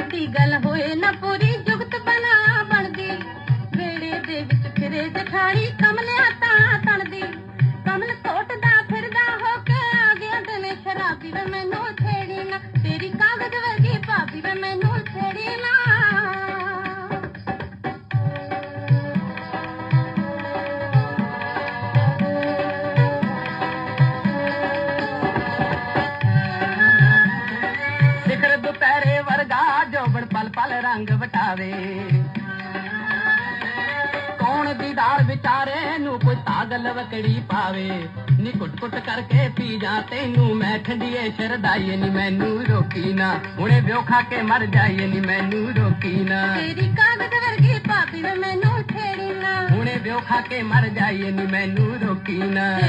ਸਾਡੀ ਗੱਲ ਹੋਏ ਨਾ ਪੂਰੀ, ਜੁਗਤ ਬਣਾ ਬਣਦੀ। ਵੇੜੇ ਦੇ ਵਿੱਚ ਫਿਰੇ ਜਠਾਣੀ, ਕਮਲਿਆ ਤਾਂ ਤਣਦੀ। ਕਮਲ ਕੋਟਦਾ ਫਿਰਦਾ ਹੋ ਕੇ ਆ ਗਿਆ ਦਿਨੇ ਸ਼ਰਾਬੀ ਵੇ, ਮੈਨੂੰ ਛੇੜੀ ਨਾ। ਤੇਰੀ ਕਾਗਜ਼ ਵਰਗੀ ਭਾਬੀ ਵੇ, ਮੈਨੂੰ ਛੇੜੀ ਨਾ। ਪਲ ਪਲ ਰੰਗ ਵਟਾਵੇ। ਕੌਣ ਦੀਦਾਰ ਵਿਚਾਰੇ ਨੂੰ ਕੋਈ ਤਾਗਲ ਵਕੜੀ ਪਾਵੇ? ਨੀ ਕੁੱਟ ਕੁੱਟ ਕਰਕੇ ਪੀ ਜਾ ਤੈਨੂੰ ਮੈਂ ਠੰਡੀਏ ਸ਼ਰਦਾਈਏ ਨੀ ਮੈਨੂੰ ਰੋਕੀ ਨਾ। ਹੁਣੇ ਵਿਓ ਖਾ ਕੇ ਮਰ ਜਾਈਏ ਨੀ ਮੈਨੂੰ ਰੋਕੀ ਨਾ। ਤੇਰੀ ਕਾਗਜ਼ ਵਰਗੀ ਭਾਬੀ ਵੇ ਮੈਨੂੰ ਛੇੜੀ ਨਾ। ਹੁਣੇ ਵਿਓ ਖਾ ਕੇ ਮਰ ਜਾਈਏ ਨੀ ਮੈਨੂੰ ਰੋਕੀ ਨਾ ਨਾ।